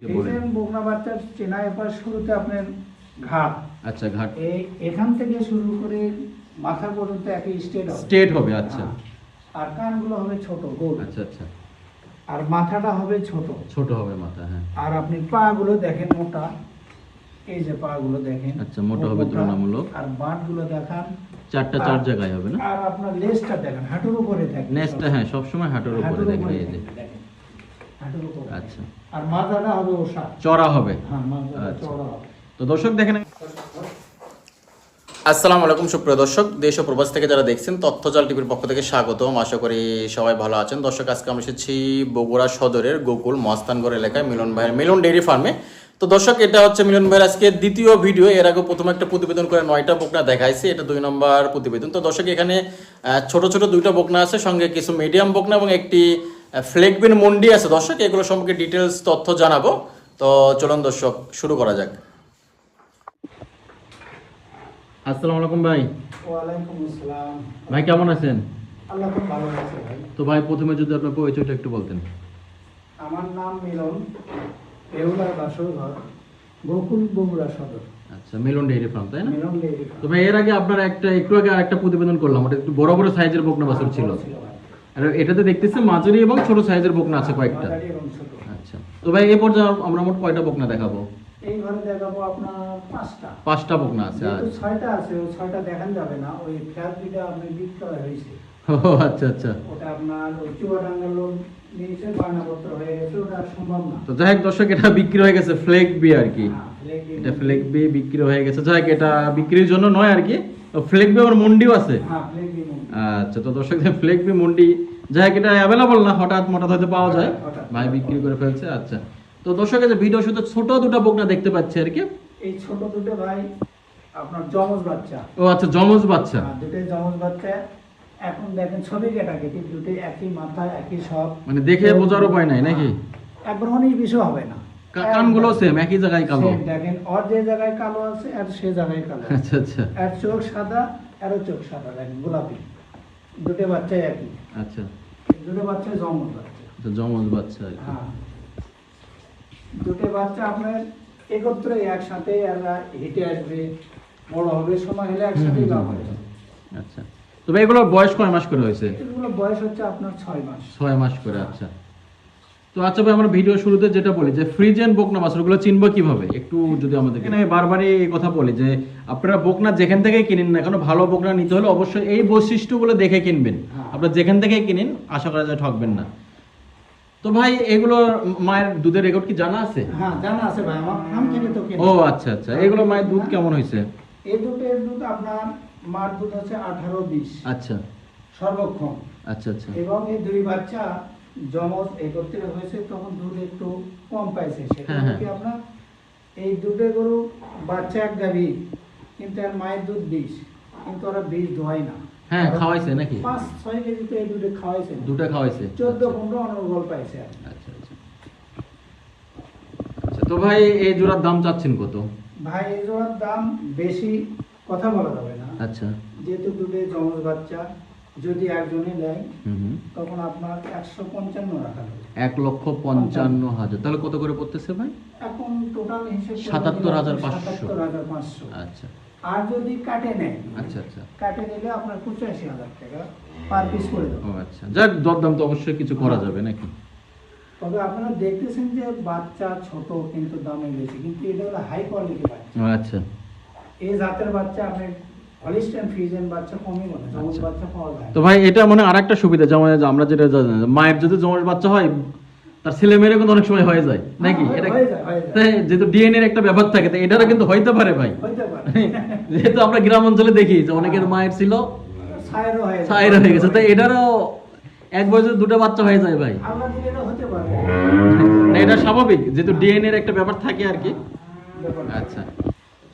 Friesen বাচ্চার চেনা এবার শুরুতে আপনার ঘাট। আচ্ছা ঘাট। এখান থেকে শুরু করে মাথা পর্যন্ত একই স্টেট হবে। স্টেট হবে আচ্ছা। হ্যাঁ। আর কানগুলো হবে ছোট গোল। আচ্ছা আচ্ছা। আর মাথাটা হবে ছোট। ছোট হবে মাথা হ্যাঁ। আর আপনি পা গুলো দেখেন মোটা। এই যে পা গুলো দেখেন। আচ্ছা, মোটা হবে তুলনামূলক। আর বাটগুলো দেখান। চারটা চার জায়গায় হবে না? আর আপনার লেজটা দেখেন হাঁটুর উপরে থাকে নেক্সটটা হ্যাঁ সবসময় হাঁটুর উপরে দেখবে এই যে। হাঁটুর উপরে। আচ্ছা। আর মাথাটা হবে ওষা চড়া হবে। হ্যাঁ মাথাটা আচ্ছা। হবে। তো দর্শক দেখেন আসসালামু আলাইকুম সুপ্রিয় দর্শক। দেশ ও প্রবাস থেকে যারা দেখছেন তথ্যজাল টিভির পক্ষ থেকে স্বাগতম। আশা করি সবাই ভালো আছেন। দর্শক আজকে আমরা এসেছি বগুড়া সদরের গোকুল মস্তানগড় এলাকায় মিলন ভাইয়ের মিলন ডেইরি ফার্মে। তো দর্শক এটা হচ্ছে মিলন ভাইয়ের আজকে দ্বিতীয় ভিডিও। এর আগে প্রথম একটা প্রতিবেদন করে নয়টা বকনা দেখাইছে। এটা দুই নম্বর প্রতিবেদন। তো দর্শক এখানে আহ, ছোট ছোট দুইটা বকনা আছে। সঙ্গে কিছু মিডিয়াম বকনা এবং একটি ফ্লেগবিন মন্ডি আছে দর্শক এগুলো সম্পর্কে ডিটেলস তথ্য জানাব। তো চলুন দর্শক শুরু করা যাক। আসসালামু আলাইকুম ভাই। ওয়ালাইকুম আসসালাম। ভাই কেমন আছেন? আল্লাহ খুব ভালো আছে ভাই। তো ভাই প্রথমে যদি আপনার পরিচয়টা একটু বলতেন। আমার নাম মিলন বেহুলার বাসরঘর গোকুল বগুড়া সদর। আচ্ছা মিলন ডেইরি ফার্ম তাই না? মিলন ডেইরি তো ভাই এর আগে আপনার একটা একটু আগে একটা প্রতিবেদন করলাম ওটা একটু বড় বড় সাইজের বকনা বাছুর ছিল। আর এটাতে দেখতেছি মাঝারি এবং ছোট সাইজের বকনা আছে কয়েকটা। আচ্ছা। তো ভাই এই পর্যায়ে আমরা মোট কয়টা বকনা দেখাবো? এই ঘরে দেখাবো আপনার পাঁচটা। পাঁচটা বকনা আছে আচ্ছা। ছয়টা আছে ওই ছয়টা দেখান যাবে না ওই ফ্ল্যাট দুইটা আপনি বিক্রয় হয়েছে। ও আচ্ছা আচ্ছা। ওটা আপনার ওই চুয়াডাঙ্গার লোক নিয়েছে বায়নাপত্র হয়ে গেছে ওটা সম্ভব না। তো যাই হোক দর্শক এটা বিক্রি হয়ে গেছে ফ্লেক বি আর কি। হ্যাঁ, এটা ফ্লেক বি বিক্রি হয়ে গেছে। যাই এটা বিক্রির জন্য নয় আর কি। ফ্লেক বি আমার মন্ডিও আছে। হ্যাঁ। আচ্ছা তো দর্শক ফ্লেক বি মন্ডি যাই হোক এটা অ্যাভেলেবল না হঠাৎ হয়তো পাওয়া যায়। ভাই বিক্রি করে ফেলছে আচ্ছা। তো দর্শক যে ভিডিও শুধু ছোট দুটো বকনা দেখতে পাচ্ছি আর কি। এই ছোট দুটো ভাই আপনার জমজ বাচ্চা। ও আচ্ছা জমজ বাচ্চা। হ্যাঁ, দুটোই জমজ বাচ্চা। এখন দেখেন ছবি কেটাকেটি দুটোই একই মাথা একই সব। মানে দেখে বোঝার উপায় নাই নাকি? একবার অনেক বিষয় হবে না। কানগুলো সেম একই জায়গায় কালো। দেখেন ওর যে জায়গায় কালো আছে আর সে জায়গায় কালো আচ্ছা আচ্ছা। এর চোখ সাদা এরও চোখ সাদা দেখেন গোলাপি। দুটো বাচ্চাই একই। আচ্ছা। দুটো বাচ্চা জমজ বাচ্চা। জমজ বাচ্চা হ্যাঁ। দুটো বাচ্চা আপনার একত্রে একসাথে এরা হেঁটে আসবে বড় হবে সময় হলে একসাথেই লাভ আচ্ছা। তবে এগুলোর বয়স কয় মাস করে হয়েছে? বয়স হচ্ছে আপনার ছয় মাস। ছয় মাস করে আচ্ছা। তো আচ্ছা ভাই আমরা ভিডিও শুরুতে যেটা বলি যে বকনা বাছুরগুলো চিনবো কীভাবে? একটু যদি আমাদের এখানে বারবারই এই কথা বলি যে আপনারা বকনা যেখান থেকে কিনেন না কেন ভালো বকনা নিতে হলে অবশ্যই এই বৈশিষ্ট্যগুলো দেখে কিনবেন। হ্যাঁ। আপনারা যেখান থেকে কিনেন আশা করা যায় ঠকবেন না। তো ভাই এগুলো মায়ের দুধের রেকর্ড কি জানা আছে? হ্যাঁ জানা আছে ভাই আমার কিনে তো কিনে। ও আচ্ছা আচ্ছা। এগুলো মায়ের দুধ কেমন হয়েছে? এই দুধের দুধ আপনার মার দুধ হচ্ছে আঠারো বিশ। আচ্ছা। সর্বক্ষণ আচ্ছা আচ্ছা। এবং এই দুই বাচ্চা জমজ একত্রে হয়েছে তখন দুধ একটু কম পাইছে। সেটা হ্যাঁ, হ্যাঁ। কি আপনার এই দুধে গরু বাচ্চা এক গাভী কিন্তু এর মায়ের দুধ বিষ কিন্তু ওরা বিষ ধোয় না। হ্যাঁ খাওয়াইছে নাকি? পাঁচ ছয় কেজি তো এই দুধে খাওয়াইছে। দুটা খাওয়াইছে? চোদ্দ আচ্ছা। পনেরো অনুগল পাইছে আর আচ্ছা আচ্ছা। আচ্ছা তো ভাই এই জোড়ার দাম চাচ্ছেন কত? ভাই এই জোড়ার দাম বেশি কথা বলা যাবে না। আচ্ছা। যেহেতু দুধে জমজ বাচ্চা যদি একজনে নেয় তখন আপনার একশো পঞ্চান্ন রাখা এক লক্ষ পঞ্চান্ন হাজার। তাহলে কত করে পড়তেছে ভাই? এখন টোটাল হিসেব সাতাত্তর হাজার পাঁচশো। হাজার পাঁচশো। আচ্ছা। আর যদি কাটে নেয় আচ্ছা আচ্ছা। কাটে নিলে আপনার পঁচাশি হাজার টাকা পার পিস করে ও দেবো আচ্ছা। যাক দরদাম তো অবশ্যই কিছু করা যাবে নাকি? তবে আপনারা দেখতেছেন যে বাচ্চা ছোট কিন্তু দামে বেশি কিন্তু এটা হলো হাই কোয়ালিটি বাচ্চা। আচ্ছা। এই জাতের বাচ্চা আপনি আচ্ছা। তো ভাই এটা মানে আরেকটা সুবিধা যেমন আমরা যেটা মায়ের যদি জমজ বাচ্চা হয় তার ছেলে মেয়েরও কিন্তু অনেক সময় হয়ে যায় নাকি? হ্যাঁ, এটা হয়ে হয়ে। তাই যেহেতু ডিএনএ এর একটা ব্যাপার থাকে এটারও কিন্তু হইতে পারে ভাই। যেহেতু আমরা গ্রাম অঞ্চলে দেখি যে অনেকের মায়ের ছিল ছায়েরও হয়ে হয়ে গেছে তাই এটারও এক বছর দুটো বাচ্চা হয়ে যায় ভাই। এটা স্বাভাবিক যেহেতু ডিএনএ এর একটা ব্যাপার থাকে আর কি। আচ্ছা।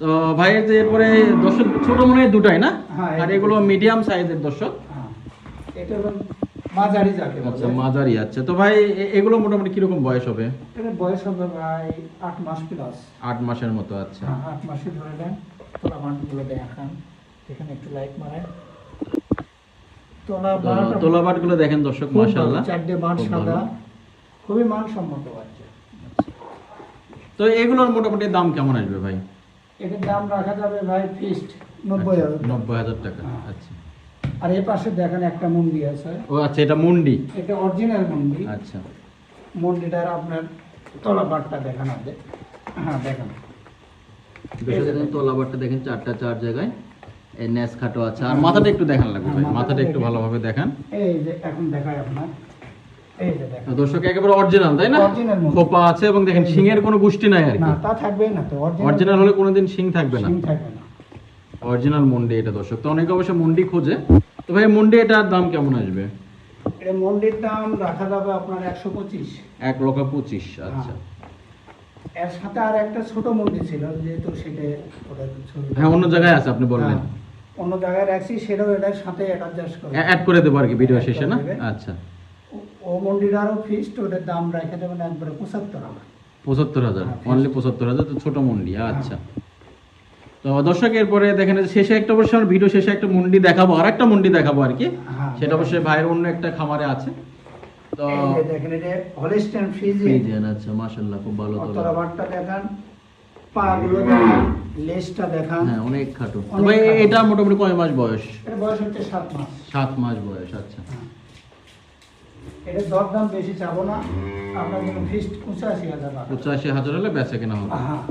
তো ভাই যে এরপরে দর্শক ছোট মনে হয় দুটাই না? হ্যাঁ, আর এগুলো মিডিয়াম সাইজের দর্শক। হ্যাঁ। এটা হলো মাঝারি যাকে আচ্ছা মাঝারি আচ্ছা। তো ভাই এগুলো মোটামুটি কীরকম বয়স হবে? এটা বয়স হবে প্রায় আট মাস প্লাস আট মাসের মতো আচ্ছা। হ্যাঁ, আট মাসে ধরে দেন তোলা বানগুলো দেখান। এখানে একটু লাইট তোলা দর্শক মাশাআল্লাহ। চারটে সাদা। খুবই মানসম্মত বাচ্চা তো এগুলোর মোটামুটি দাম কেমন আসবে ভাই? এটার দাম রাখা যাবে ভাই ফিস্ট নব্বই হাজার নব্বই হাজার টাকা। হ্যাঁ। আচ্ছা। আর এ পাশে দেখেন একটা মন্ডি আছে। ও আচ্ছা এটা মুন্ডি? এটা অরিজিনাল মন্ডি। আচ্ছা। মন্ডিটার আপনার তলা পাটটা দেখান আছে হ্যাঁ দেখেন। দেখেন দেখেন। চারটা চার জায়গায়। এই ন্যাস খাটো আছে। আর মাথাটা একটু দেখান লাগবে ভাই হ্যাঁ, মাথাটা একটু ভালোভাবে দেখান। এই যে এখন দেখায় আপনার। এই দর্শক একেবারে অরিজিনাল তাই না? খোপা আছে এবং দেখেন এই যে। কোনো গোষ্ঠী নাই আর কি। তা থাকবেই না তো অরিজিনাল হলে কোনোদিন শিং থাকবে না। সিম থাকবে না। অরিজিনাল মুন্ডি এটা দর্শক। তো অনেকে অবশ্য মুন্ডি খোঁজে। তো ভাই মুন্ডি এটার দাম কেমন আসবে? এটা মন্ডির দাম রাখা যাবে আপনার একশো পঁচিশ। এক লক্ষ পঁচিশ আচ্ছা। এর সাথে আর একটা ছোট মন্দির ছিল যেহেতু সেটা হ্যাঁ অন্য জায়গায় আছে আপনি বললেন। হ্যাঁ, অন্য জায়গায় রাখছি সেটাও এটার সাথে অ্যাডজাস্ট করে। অ্যাড করে দেবো আর কি ভিডিও শেষে না? আচ্ছা। ও- ওটার দাম রেখে দেবেন একবারে পঁচাত্তর হাজার। পঁচাত্তর হাজার? হ্যাঁ, অনলি পঁচাত্তর হাজার তো ছোট মুন্ডি আচ্ছা। তো দর্শক এরপরে দেখেন শেষে একটা অবশ্য আমার ভিডিও শেষে একটা মুন্ডি দেখাবো আর একটা মুন্ডি দেখাবো আর কি। হ্যাঁ, সেটা অবশ্যই ভাইয়ের অন্য একটা খামারে আছে। তো দেখেন এটা হলিস্টান ফ্রিজিয়ান আচ্ছা মাশাআল্লাহ খুব ভালো তো অতলা বাটটা পা গুলো দেখান লেজটা দেখান। হ্যাঁ অনেক খাটো। ভাই এটা মোটামুটি কয় মাস বয়স? এটা বয়স হচ্ছে সাত মাস। মাস বয়স আচ্ছা। হ্যাঁ। এটা দরদাম বেশি চাবো না। আপনার জন্য ফিস্ট পঁচাশি হাজার পঁচাশি হাজার হলে বেচা কেনা হবে। হ্যাঁ।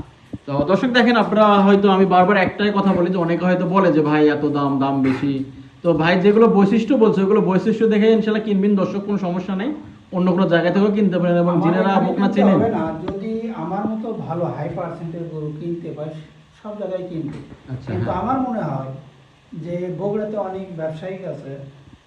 তো দর্শক দেখেন আপনারা হয়তো আমি বারবার একটাই কথা বলি যে অনেকে হয়তো বলে যে ভাই এত দাম দাম বেশি। তো ভাই যেগুলো বৈশিষ্ট্য বলছে ওগুলো বৈশিষ্ট্য দেখে ইনশাল্লাহ কিনবেন। দর্শক কোনো সমস্যা নেই। অন্য কোনো জায়গা থেকেও কিনতে পারেন এবং এখানে বকনা চেনেন। যদি আমার মতো ভালো হাই পার্সেন্টের গরু কিনতে পারে সব জায়গায় কিনতে আচ্ছা, কিন্তু হ্যাঁ। আমার মনে হয় যে বগুড়াতে অনেক ব্যবসায়িক আছে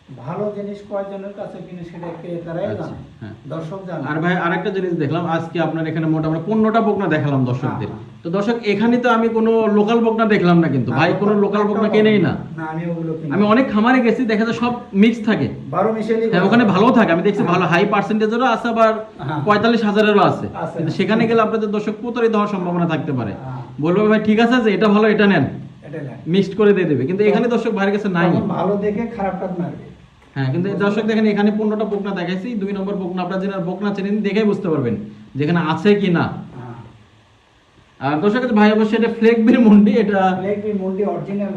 ভালো জিনিস কয়জনের কাছে কিনে সেটা ক্রেতারাই আচ্ছা, জানে? হ্যাঁ। দর্শক জানে। আর ভাই আরেকটা জিনিস দেখলাম আজকে আপনার এখানে মোটামুটি পনেরোটা বকনা দেখালাম দর্শকদের। হ্যাঁ, তো দর্শক এখানে তো আমি কোনো লোকাল বকনা দেখলাম না কিন্তু। ভাই কোনো লোকাল বকনা কেনেই না। আমি ওগুলো আমি অনেক খামারে গেছি দেখা যায় সব মিক্স থাকে। বারো মিশেলি হ্যাঁ ওখানে ভালো থাকে। আমি দেখছি ভালো হাই পার্সেন্টেজেরও আছে আবার। পঁয়তাল্লিশ হাজারেরও আছে। কিন্তু সেখানে গেলে আপনাদের দর্শক প্রতারিত হওয়ার সম্ভাবনা থাকতে পারে। বলব ভাই ঠিক আছে যে এটা ভালো এটা নেন। মিক্সড করে দিয়ে দেবে। কিন্তু এখানে দর্শক ভাইয়ের কাছে নাই। ভালো দেখে খারাপটা মারবে। হ্যাঁ কিন্তু দর্শক দেখেন এখানে পনেরোটা বকনা দেখাইছি দুই নম্বর বকনা আপনারা যেটা বকনা চেনেন দেখেই বুঝতে পারবেন যেখানে আছে কি না। হ্যাঁ। আর দর্শক ভাই অবশ্যই এটা মুন্ডি এটা মুন্ডি অরিজিনাল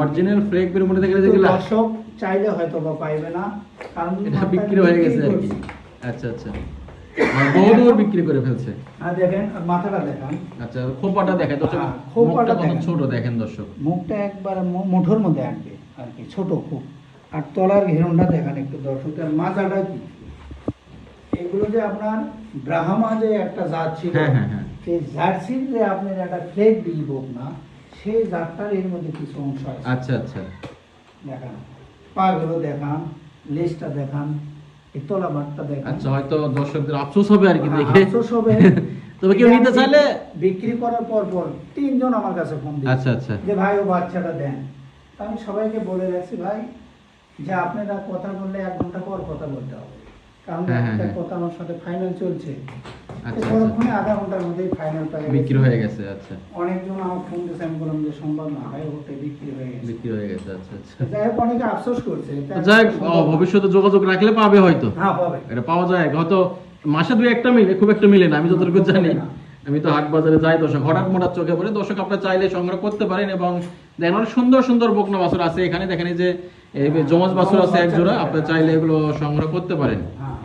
অরিজিনাল মুন্ডি। দেখলে যেগুলো দর্শক চাইলে হয়তো বা পাইবে না কারণ এটা বিক্রি হয়ে গেছে আর কি। আচ্ছা আচ্ছা। বহুদূর বিক্রি করে ফেলছে। আর দেখেন মাথাটা দেখান। আচ্ছা খোপাটা দেখেন দর্শক হ্যাঁ, খোপাটা মুখটা কত ছোট দেখেন দর্শক। মুখটা একবার মুঠোর মধ্যে আনবে আর কি ছোট খুব। আর তলার ঘেরনটা দেখান একটু দর্শকের মাজাটা কি? এগুলো যে আপনার ব্রাহ্মা যে একটা জাত ছিল হ্যাঁ, হ্যাঁ, হ্যাঁ। সেই জার্সির যে আপনার একটা ফ্লেগ দিব না সেই জাতটার এর মধ্যে কিছু অংশ আছে। আচ্ছা আচ্ছা। দেখান পাগুলো দেখান লেজটা দেখান এই তলা বাটটা দেখান। আচ্ছা হয়তো দর্শকদের আফসোস হবে আর কি দেখে। আফসোস হবে। তবে কেউ নিতে চাইলে বিক্রি করার পর পর তিনজন আমার কাছে ফোন দিয়েছে আচ্ছা আচ্ছা। যে ভাই ও বাচ্চাটা দেন। আমি সবাইকে বলে রাখছি ভাই যে আপনারা কথা বললে এক ঘণ্টা পর কথা বলতে হবে। কারণ হ্যাঁ, হ্যাঁ, একটা হ্যাঁ। কথা আমার সাথে ফাইনাল চলছে। আচ্ছা, পরক্ষণে আধা ঘণ্টার মধ্যেই ফাইনাল বিক্রি হয়ে গেছে আচ্ছা। অনেকজন আমার ফোন দিয়েছে আমি বললাম যে সম্ভব না ওটা বিক্রি হয়ে গেছে। বিক্রি হয়ে গেছে আচ্ছা আচ্ছা। যাই হোক অনেকে আফসোস করছে। যাই হোক। ভবিষ্যতে যোগাযোগ রাখলে পাবে হয়তো। হ্যাঁ পাবে। এটা পাওয়া যায় হয়তো মাসে দুই একটা মিলে খুব একটা মিলে না আমি যতটুকু জানি। আমি তো হাট বাজারে যাই দর্শক হঠাৎ মোটা চোখে পড়ে দর্শক আপনারা চাইলে সংগ্রহ করতে পারেন এবং দেখেন অনেক সুন্দর সুন্দর বকনা বাছুর আছে এখানে দেখেন যে এই যমজ বাছুর আছে এক জোড়া আপনি চাইলে এগুলো সংগ্রহ করতে পারেন। হ্যাঁ।